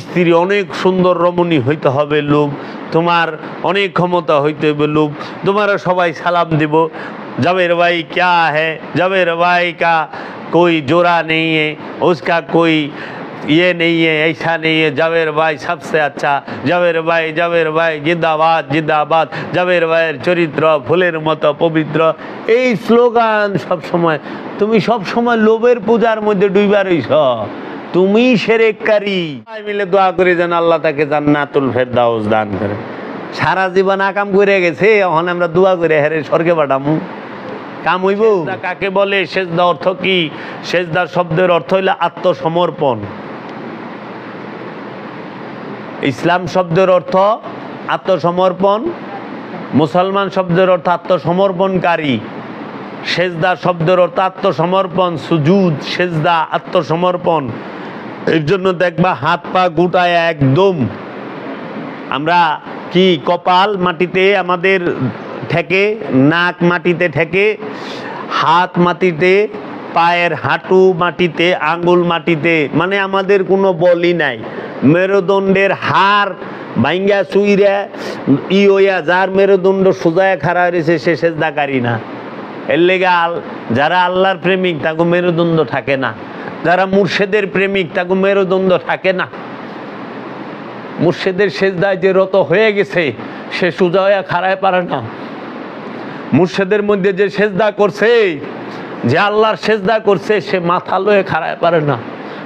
স্ত্রী অনেক সুন্দর রমণী হইতে হবে লোভ তোমার অনেক ক্ষমতা হইতে হবে লোভ তোমারা সবাই সালাম দিব जबेर भाई क्या है जबेर भाई का कोई जोड़ा नहीं है उसका कोई ये नहीं है ऐसा नहीं है जवेर भाई सबसे अच्छा जवेर भाई जवेर भाई जिंदाबाद जिंदाबाद জবের ভাইয়ের চরিত্র ফুলের মতো পবিত্র এই স্লোগান সব সময় তুমি সব সময় লোভের পূজার মধ্যে ডুইবা রইছ তুমি সেরেককারী। মিলে দোয়া করে যেন আল্লাহ তাকে জান্নাতুল ফেরদাউস দান করে। সারা জীবন আকাম করে গেছে, এখন আমরা দোয়া করে হেরে স্বর্গে পাঠামু। কাম হইব? কাকে বলে? সেজদা অর্থ কি? সেজদা শব্দের অর্থ হইলে আত্মসমর্পণ। ইসলাম শব্দের অর্থ আত্মসমর্পণ, মুসলমান শব্দের অর্থ আত্মসমর্পণকারী। সেজদা শব্দের অর্থ আত্মসমর্পণ, সুজুদ, সেজদা, আত্মসমর্পণ। এর জন্য দেখবা হাত পা গুটায় একদম। আমরা কি কপাল মাটিতে আমাদের ঠেকে, নাক মাটিতে ঠেকে, হাত মাটিতে, পায়ের হাঁটু মাটিতে আঙ্গুল মাটিতে মানে আমাদের কোনো বলই নাই। মেরুদণ্ডের হার ভাঙ্গা চুইরা ই হইয়া যার মেরুদণ্ড সোজায় খাড়া হয়েছে সে সেজদাকারী না। এর লেগে যারা আল্লাহর প্রেমিক তাকে মেরুদণ্ড থাকে না। যারা মুর্শেদের প্রেমিক, তাকে মেরুদণ্ড থাকে না। মুর্শেদের সেজদায় যে রত হয়ে গেছে, সে সোজা হইয়া খাড়ায় পারে না। মুর্শেদের মধ্যে যে সেজদা করছে, যে আল্লাহর সেজদা করছে, সে মাথা লয়ে খাড়ায় পারে না।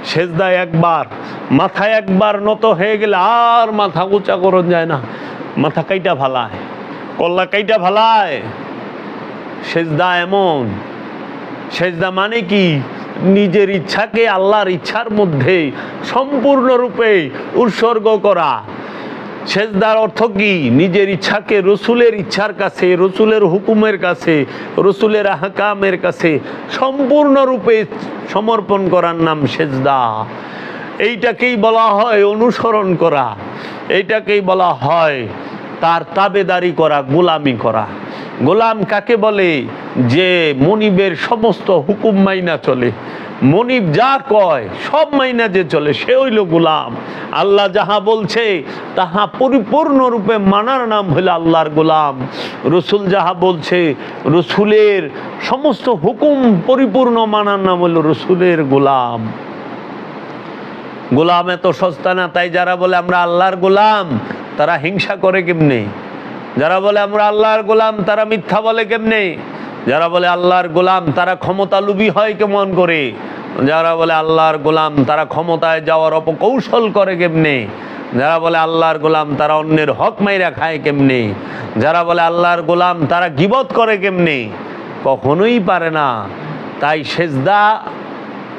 সেজদা একবার, মাথা একবার নত হয়ে গেলে আর মাথা উঁচা করন যায় না। মাথা কাইটা ভালায়, কল্লা কাইটা ভালায়। সেজদা এমন। সেজদা মানে কি? নিজের ইচ্ছাকে আল্লাহর ইচ্ছার মধ্যে সম্পূর্ণরূপে উৎসর্গ করা। সেজদার অর্থ কি? নিজের ইচ্ছাকে রসুলের ইচ্ছার কাছে, রসুলের হুকুমের কাছে, রসুলের আহকামের কাছে সম্পূর্ণরূপে সমর্পণ করার নাম সেজদা। এইটাকেই বলা হয় অনুসরণ করা। এইটাকেই বলা হয় তার তাবেদারি করা, গোলামি করা। গোলাম কাকে বলে? যে মনিবের সমস্ত হুকুম মাইনা চলে। মনিব যা কয়, সব মাইনা যে চলে, সে হইল গোলাম। আল্লাহ যাহা বলছে, তাহা পরিপূর্ণরূপে মানার নাম হইল আল্লাহর গোলাম। রসুল যাহা বলছে, রসুলের সমস্ত হুকুম পরিপূর্ণ মানার নাম হইল রসুলের গোলাম। গোলাম এত সস্তা না, তাই যারা বলে আমরা আল্লাহর গোলাম, তারা হিংসা করে কেমনে? যারা বলে আমরা আল্লাহর গোলাম, তারা মিথ্যা বলে কেমনে? যারা বলে আল্লাহর গোলাম, তারা ক্ষমতা লুবি হয় কেমন করে? যারা বলে আল্লাহর গোলাম, তারা ক্ষমতায় যাওয়ার অপকৌশল করে কেমনে? যারা বলে আল্লাহর গোলাম, তারা অন্যের হক মাইরা খায় কেমনে? যারা বলে আল্লাহর গোলাম, তারা গিবত করে কেমনে? কখনোই পারে না। তাই সেজদা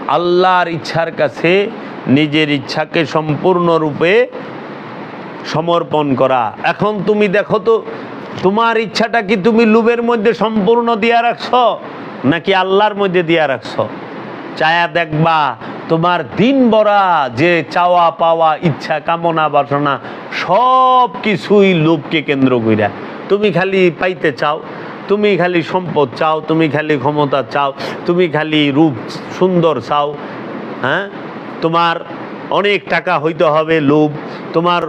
আল্লাহর ইচ্ছার কাছে নিজের ইচ্ছাকে সম্পূর্ণরূপে সমর্পণ করা। এখন তুমি দেখো তো, তোমার ইচ্ছাটা কি তুমি লুবের মধ্যে সম্পূর্ণ দিয়া রাখছ, নাকি আল্লাহর মধ্যে দিয়া রাখছ? চায়া দেখবা, তোমার দিন ভরা যে চাওয়া পাওয়া, ইচ্ছা, কামনা, বাসনা সব কিছুই লোভকে কেন্দ্র কইরা। তুমি খালি পাইতে চাও, তুমি খালি সম্পদ চাও, তুমি খালি ক্ষমতা চাও, তুমি খালি রূপ সুন্দর চাও হ্যাঁ? তোমার অনেক টাকা হইতে হবে লোভ তোমার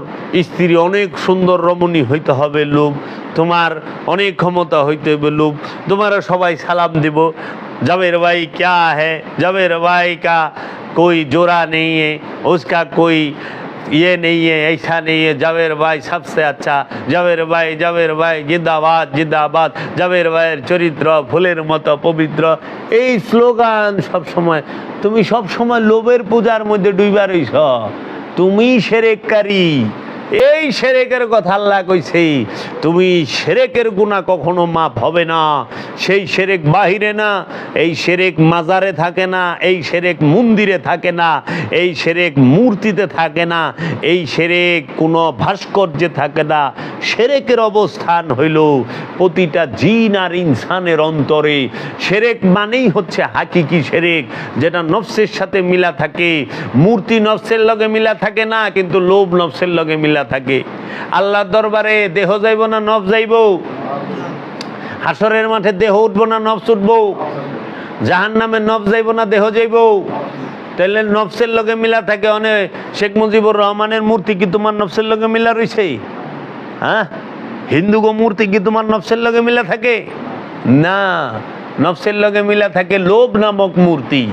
স্ত্রী অনেক সুন্দর রমণী হইতে হবে লোভ তোমার অনেক ক্ষমতা হইতে হবে লোভ তোমারা সবাই সালাম দিব जबेर भाई क्या है जबेर भाई का कोई जोड़ा नहीं है उसका कोई ये नहीं है ऐसा नहीं है जवेर भाई सबसे अच्छा जवेर भाई जवेर भाई जिंदाबाद जिंदाबाद জবের ভাইয়ের চরিত্র ফুলের মতো পবিত্র এই স্লোগান সব সময় তুমি সব সময় লোভের পূজার মধ্যে ডুইবা রইছ তুমি সেরেককারী এই সেরেকের কথা আল্লাহ কইছে, তুমি সেরেকের গুণা কখনো মাপ হবে না। সেই সেরেক বাহিরে না, এই সেরেক মাজারে থাকে না, এই সেরেক মন্দিরে থাকে না, এই সেরেক মূর্তিতে থাকে না, এই সেরেক কোনো ভাস্কর্যে থাকে না। সেরেকের অবস্থান হইল প্রতিটা জিন আর ইনসানের অন্তরে। সেরেক মানেই হচ্ছে হাকিকি সেরেক, যেটা নফসের সাথে মিলা থাকে। মূর্তি নফসের লগে মিলা থাকে না, কিন্তু লোভ নফসের লগে মিলা থাকে। আল্লাহর দরবারে দেহ যাইব না নফ যাইব? হাসরের মাঠে দেহ উঠবো না নফস উঠবো জাহান নামে নফ যাইব না, দেহ যাইব? তাহলে নফসের লগে মিলা থাকে অনেক শেখ মুজিবুর রহমানের মূর্তি কি তোমার নফসের লগে মিলা রয়েছে হ্যাঁ? হিন্দু গো মূর্তি কি তোমার নফসের লগে মিলা থাকে? না নফসের লগে মিলা থাকে লোভ নামক মূর্তি।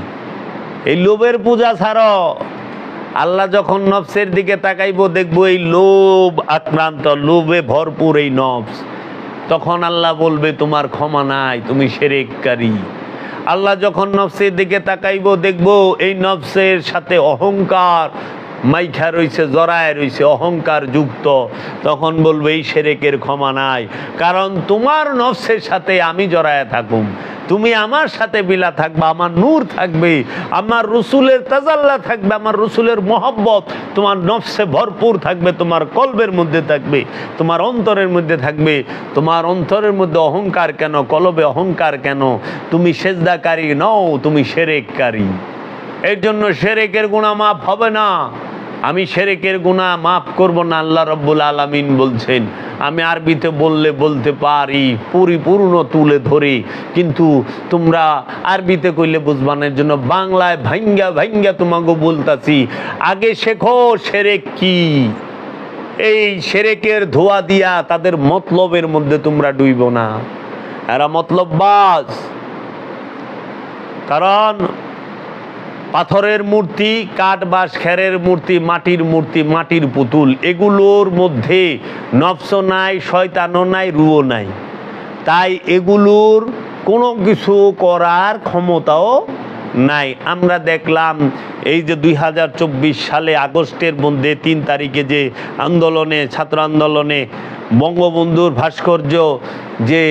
এই লোভের পূজা ছাড়ো। আল্লাহ যখন নফসের দিকে তাকাইবো, দেখব এই লোভ আক্রান্ত, লোভে ভরপুর এই নফস। তখন আল্লাহ বলবে, তোমার ক্ষমা নাই, তুমি সেরেককারী। আল্লাহ যখন নফসের দিকে তাকাইবো, দেখব এই নফসের সাথে অহংকার মাইখা রইছে, জড়ায় রইছে, অহংকার যুক্ত। তখন বলবে, এই সেরেকের ক্ষমা নাই, কারণ তোমার নফসের সাথে আমি জড়ায় থাকুম। তুমি আমার সাথে বিলা থাকবে, আমার নূর থাকবে, আমার রসুলের তাজাল্লা থাকবে, আমার রসুলের মহব্বত, তোমার নফসে ভরপুর থাকবে, তোমার কলবের মধ্যে থাকবে, তোমার অন্তরের মধ্যে থাকবে, তোমার অন্তরের মধ্যে অহংকার কেন, কলবে অহংকার কেন? তুমি সেজদাকারী নও, তুমি সেরেককারী। এর জন্য সেরেকের গুণা মাফ হবে না। আমি সেরেকের গুণা মাফ করব না, আল্লাহ রব্বুল আলামিন বলছেন আমি আরবিতে বললে বলতে পারি, পরিপূর্ণ তুলে ধরে। কিন্তু তোমরা আরবিতে কইলে বুঝবানের জন্য বাংলায় ভাঙ্গা ভাঙ্গা তোমাকে বলতাছি, আগে শেখো সেরেক কি? এই সেরেকের ধোয়া দিয়া তাদের মতলবের মধ্যে তোমরা ডুইব না। এরা মতলব বাস কারণ পাথরের মূর্তি, কাঠ বাঁশ খেরের মূর্তি, মাটির মূর্তি, মাটির পুতুল, এগুলোর মধ্যে নফস নাই, শয়তানও নাই রুও নাই। তাই এগুলোর কোনো কিছু করার ক্ষমতাও নাই। আমরা দেখলাম এই যে দুই হাজার চব্বিশ সালে আগস্টের মধ্যে তিন তারিখে যে আন্দোলনে, ছাত্র আন্দোলনে বঙ্গবন্ধুর ভাস্কর্য যে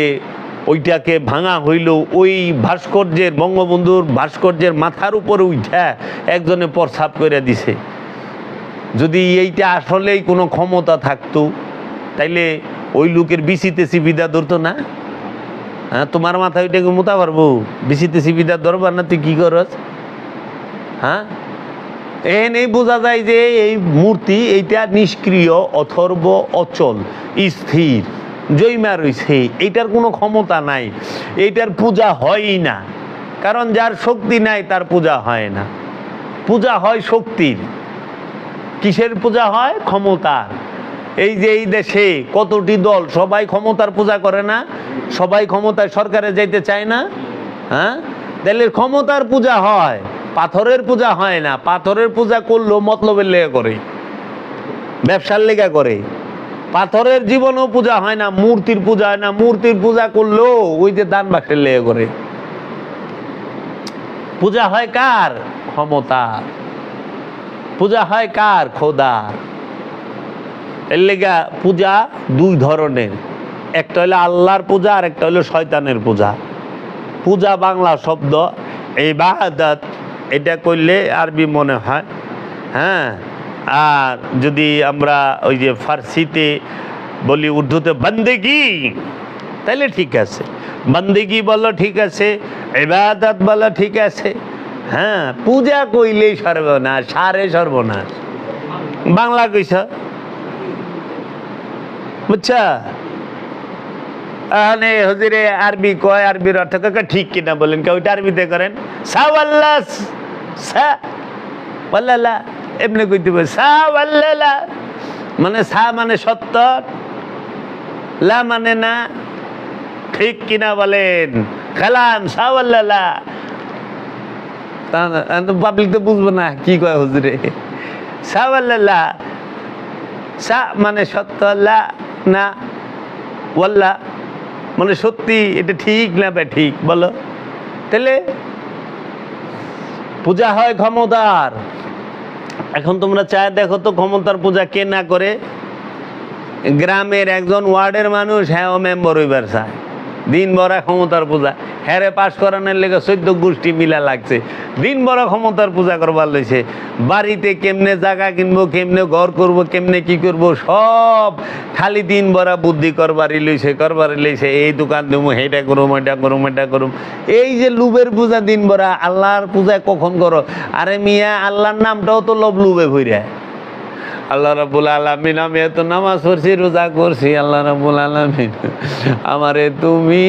ওইটাকে ভাঙা হইল ওই ভাস্কর্যের বঙ্গবন্ধুর ভাস্কর্যের মাথার উপরে উঠা একজনে প্রসাব করে দিছে। যদি এইটা আসলেই কোনো ক্ষমতা থাকতো, তাইলে ওই লোকের বিসিতে সুবিধা ধরতো না? হ্যাঁ তোমার মাথায় ওইটাকে মোতা পারব? বিসিতে সুবিধা ধরবার না তুই কি করস? হ্যাঁ? এই বোঝা যায় যে এই মূর্তি এইটা নিষ্ক্রিয়, অথর্ব, অচল, স্থির। জৈমা রয়েছে এইটার কোনো ক্ষমতা নাই, এইটার পূজা হয়ই না। কারণ যার শক্তি নাই, তার পূজা হয় না। পূজা হয় শক্তির। কিসের পূজা হয়? ক্ষমতার। এই যে এই দেশে কতটি দল, সবাই ক্ষমতার পূজা করে না? সবাই ক্ষমতায় সরকারে যাইতে চায় না? হ্যাঁ? তাহলে ক্ষমতার পূজা হয়, পাথরের পূজা হয় না। পাথরের পূজা করলেও মতলবের লেগে করে, ব্যবসার লেগা করে। পাথরের জীবনও পূজা হয় না, মূর্তির পূজা হয় না, মূর্তির পূজা করলেও ওই যে দান বাক্সের লেগে করে। পূজা হয় কার? ক্ষমতা। পূজা হয় কার? খোদা। এর লেগা পূজা দুই ধরনের। একটা হলো আল্লাহর পূজা, আর একটা হলো শয়তানের পূজা। পূজা বাংলা শব্দ, ইবাদত, এটা করলে আরবি মনে হয় হ্যাঁ? আর যদি আমরা ওই যে ফার্সিতে বলি উর্দুতে, বন্দেগি তাহলে ঠিক আছে। বন্দেগি বলো ঠিক আছে, ইবাদত বলো ঠিক আছে। হ্যাঁ পূজা কইলেই সর্বনাশ, সারে সর্বনাশ। বাংলা কইছ? বুঝছা? আনে হুজুরে, আরবি কয়? আরবির অর্থ কয়? ঠিক কিনা বলেন কে ওইটা আরবিতে করেন। সাওয়াল্লাহ সা ওয়াল্লাহ এমনি কইতে পারে সাওয়াল্লাহ মানে সা মানে সত্য, লা মানে না। ঠিক কিনা বলেন? খালাম সাওয়াল্লাহ পাবলিক তো বুঝব না, কি কয় হুজুরে? সাওয়াল্লাহ সা মানে লা না মানে সত্যি, এটা ঠিক না বে ঠিক, বলো। তাহলে, পূজা হয় ক্ষমতার এখন তোমরা চায় দেখো তো ক্ষমতার পূজা কে না করে। গ্রামের একজন ওয়ার্ডের মানুষ হ্যাঁ মেম্বার হইবার চায়। দিন ভরা ক্ষমতার পূজা। হ্যারে পাশ করানোর লেগে চোদ্দ গোষ্ঠী মিলা লাগছে। দিন ভরা ক্ষমতার পূজা করবার লইছে বাড়িতে কেমনে জায়গা কিনবো, কেমনে ঘর করব, কেমনে কি করব, সব খালি দিন ভরা বুদ্ধি করবারই লইছে করবারই লইছে। এই দোকান দেবো হেটা করুম এটা করুম এটা করুম। এই যে লুবের পূজা দিন ভরা আল্লাহর পূজা কখন করো? আরে মিয়া, আল্লাহর নামটাও তো লোভ লুবে ভইরা। আল্লাহ রাবুল আলমিন, আমি এত নামাজ পড়ছি, রোজা করছি, আল্লাহ রাবুল আলমিন। আমারে তুমি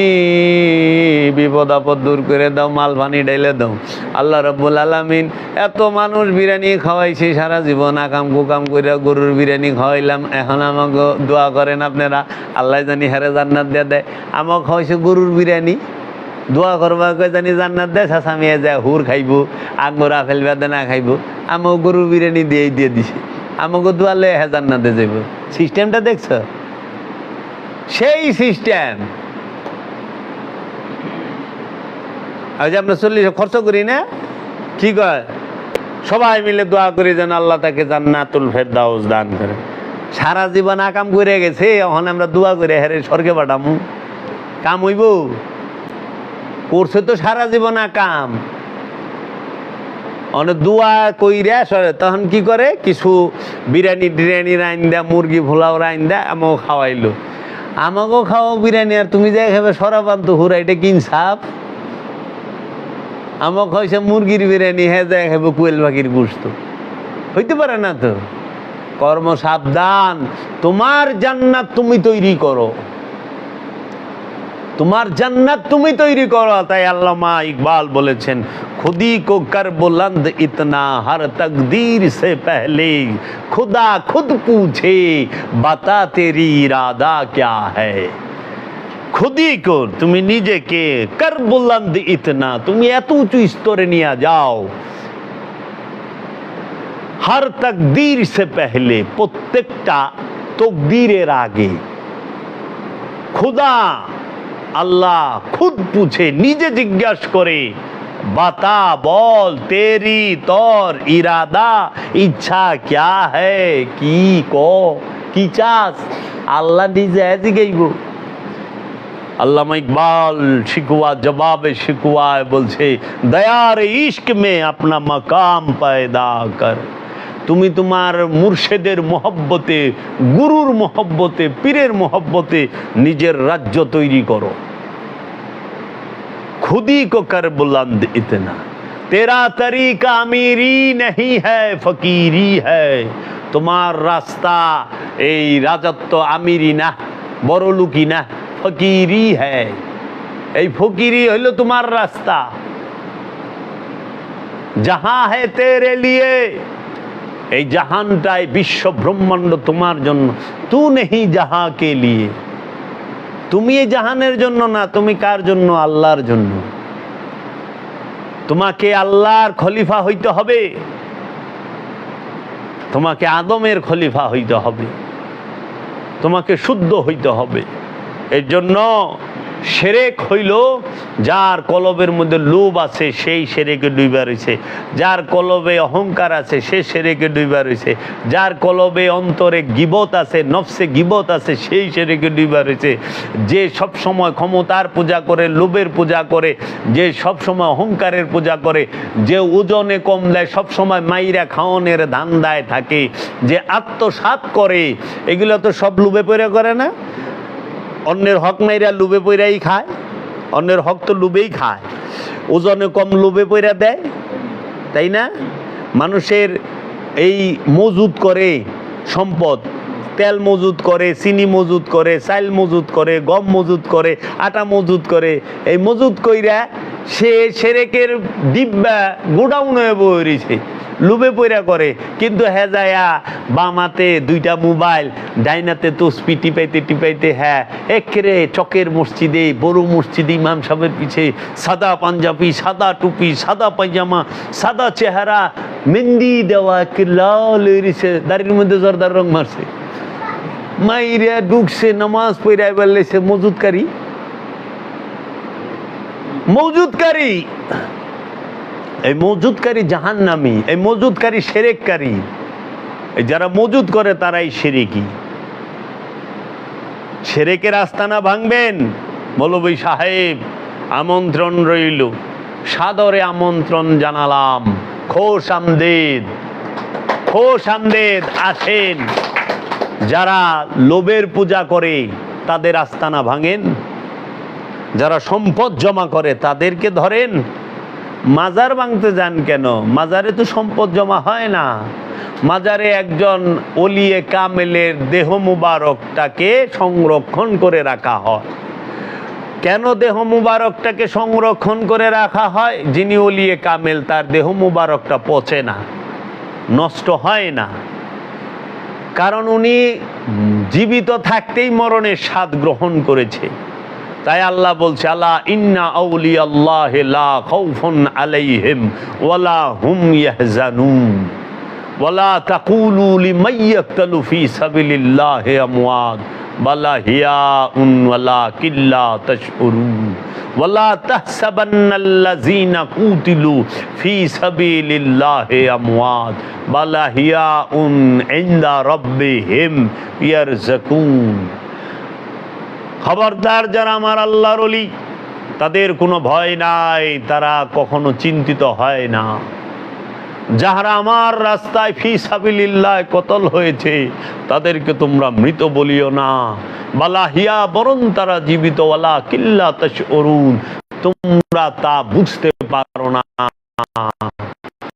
বিপদ আপদ দূর করে দাও মাল পানি ডাইলে দাও। আল্লাহ রাবুল আলমিন, এত মানুষ বিরিয়ানি খাওয়াইছি সারা জীবন, আকাম কুকাম করে গরুর বিরিয়ানি খাওয়াইলাম। এখন আমাকে দোয়া করেন আপনারা, আল্লাহ জানি হেরে জান্নাত দিয়ে দেয়। আমাকে খাওয়াইছে গরুর বিরিয়ানি। দোয়া করবা জানি জান্নাত দেয় সাসামিয়ে যায় হুর খাইব, আঙ্গুর আপেল বেদনা খাইব, আমাকে গরুর বিরিয়ানি দিয়ে দিয়ে দিছে। আমাকে দোয়ালে হ্যাঁ জান্নাতে যাইব। সিস্টেমটা দেখছ? সেই সিস্টেম। যে আমরা চল্লিশ খরচ করি না? কি কয়? সবাই মিলে দোয়া করি যেন আল্লাহ তাকে জান্নাতুল ফেরদাউস দান করে। সারা জীবন আকাম করে গেছে, এখন আমরা দোয়া করে হেরে স্বর্গে পাঠামু। কাম হইব? করছে তো সারা জীবন কাম অনেক দোয়া কইরা সরে, তখন কি করে? কিছু বিরিয়ানি টিরিয়ানি রাইন দেয়া মুরগি ভোলাও রাইন দেয়া আমাকে খাওয়াইলো। আমাকেও খাওয়াও বিরিয়ানি, আর তুমি যাই খাবে সরাবান তো হুরা, এটা কিন সাপ? আমাকে হয়েছে মুরগির বিরিয়ানি হ্যাঁ যাই খাবে কুয়েল পাখির গুস্ত। হইতে পারে না তো? কর্ম সাবধান। তোমার জান্নাত তুমি তৈরি করো। তোমার জান্নাত তুমি তৈরি করো, তাই আল্লামা ইকবাল বলেছেন খুদি কো কর বুলন্দ ইতনা হর তকদীর সে পহলে, খুদা খুদ পুছে, বাতা তেরি ইরাদা ক্যা হ্যায় খুদি কো তুমি নিজেকে কর বুলন্দ ইতনা, তুমি এত উঁচু স্তরে নিয়ে যাও, হর তকদীর সে পহলে, প্রত্যেকটা তকদীরের আগে, খুদা আল্লাহ খুদ পুছে নিজে জিজ্ঞাস করে, বাতা, বল, তেরি, তর, ইরাদা, ইচ্ছা ক্যা কি ক, কি চাস? আল্লাহ নিজে জিগেইব আল্লামা ইকবাল শিকুয়া, জবাবে শিকুয়ায় বলছে, দয়ার ইশক মে আপনা মকাম পায়দা কর। তুমি তোমার মুর্শেদের মহব্বতে, গুরুর মহব্বতে, পীরের মহব্বতে নিজের রাজ্য তৈরি করো। খুদি কো বুলান্দ ইতনা। তেরা তরিকা আমিরি নেই হ্যাঁ ফকিরি হ্যাঁ। তোমার রাস্তা, এই রাজত্ব আমিরি না, বড় লুকি না, ফকিরি হ্যাঁ। এই ফকিরি হইল তোমার রাস্তা। যাহা হে তেরে লিয়ে এই জাহানটাই বিশ্ব ব্রহ্মাণ্ড তোমার জন্য। তু নেহি যাহা কে লিয়ে। তুমি এই জাহানের জন্য না, তুমি কার জন্য? আল্লাহর জন্য। তোমাকে আল্লাহর খলিফা হইতে হবে। তোমাকে আদমের খলিফা হইতে হবে। তোমাকে শুদ্ধ হইতে হবে। এর জন্য সেরেক হইল, যার কলবের মধ্যে লোভ আছে, সেই সেরেকে ডুইবা রয়েছে যার কলবে অহংকার আছে, সে সেরেকে ডুইবা রয়েছে যার কলবে অন্তরে গিবত আছে, নফসে গিবত আছে, সেই সেরেকে ডুইবা রয়েছে যে সব সময় ক্ষমতার পূজা করে, লোভের পূজা করে, যে সব সময় অহংকারের পূজা করে, যে ওজনে কম দেয়, সব সময় মাইরা খাওয়ানোর ধান্দায় থাকে, যে আত্মসাৎ করে, এগুলো তো সব লোভে পড়ে করে না? অন্যের হক মাইরা লুবে পইরাই খায়, অন্যের হক তো লুবেই খায়। ওজনে কম লুবে পইরা দেয়, তাই না? মানুষের এই মজুদ করে সম্পদ, তেল মজুদ করে, চিনি মজুদ করে, চাইল মজুদ করে, গম মজুদ করে, আটা মজুদ করে, এই মজুদ কইরা সে সেরেকের ডিব্বা গোডাউন হয়ে বইছে। লুবে পইরা করে। কিন্তু হ্যাঁ যায়া, বামাতে দুইটা মোবাইল, ডাইনাতে তসপি টিপাইতে টিপাইতে হ্যাঁ একেরে চকের মসজিদে, বড় মসজিদে ইমাম সাহেবের পিছে সাদা পাঞ্জাবি, সাদা টুপি, সাদা পায়জামা, সাদা চেহারা, মেহেন্দি দেওয়া একে লাল এরিছে দাড়ির মধ্যে জর্দার রং মারছে। মাইরা ঢুকছে, নামাজ পড়া এবার লেছে মজুদকারী। মজুদকারী! এই মজুদকারী জাহান্নামী, এই মজুদকারী সেরেককারী, এই যারা মজুদ করে তারাই সেরেকি সেরেকের আস্তানা ভাঙবেন মৌলবী সাহেব, আমন্ত্রণ রইল, সাদরে আমন্ত্রণ জানালাম, খোশ আমদেদ খোশ আমদেদ আসেন। যারা লোভের পূজা করে, তাদের আস্তানা ভাঙেন, যারা সম্পদ জমা করে, তাদেরকে ধরেন মাজার ভাঙতে যান কেন? মাজারে তো সম্পদ জমা হয় না। মাজারে একজন অলিয়ে কামেলের দেহ মুবারকটাকে সংরক্ষণ করে রাখা হয়। কেন দেহ মুবারকটাকে সংরক্ষণ করে রাখা হয়? যিনি অলিয়ে কামেল, তার দেহ মুবারকটা পচে না, নষ্ট হয় না। কারণ উনি জীবিত থাকতেই মরণের স্বাদ গ্রহণ করেছে। তাই আল্লাহ বলছে আল্লাহ ইন্না আউলি আলাইহিম ওয়ালা হুম ইয়াহজানুন ওয়ালা তাকুলু লিমান ইয়াকতালু ফি সাবিলিল্লাহি আমওয়াত বালা হিয়াউন ওয়ালা কিল্লা তাশউরুন ওয়ালা তাহসাবান্নাল্লাযীনা কুতিলু ফি সাবিলিল্লাহি আমওয়াত বালা হিয়াউন ইনদা রাব্বিহিম ইয়ারযাকুন খবরদার যারা আমার আল্লাহর অলি তাদের কোনো ভয় নাই, তারা কখনো চিন্তিত হয় না। যাহারা আমার রাস্তায় ফি সাবিলিল্লাহ কতল হয়েছে, তাদেরকে তোমরা মৃত বলিও না। বালা হিয়া বরং তারা জীবিত, ওয়ালা কিল্লা তাশ অরুণ তোমরা তা বুঝতে পারো না।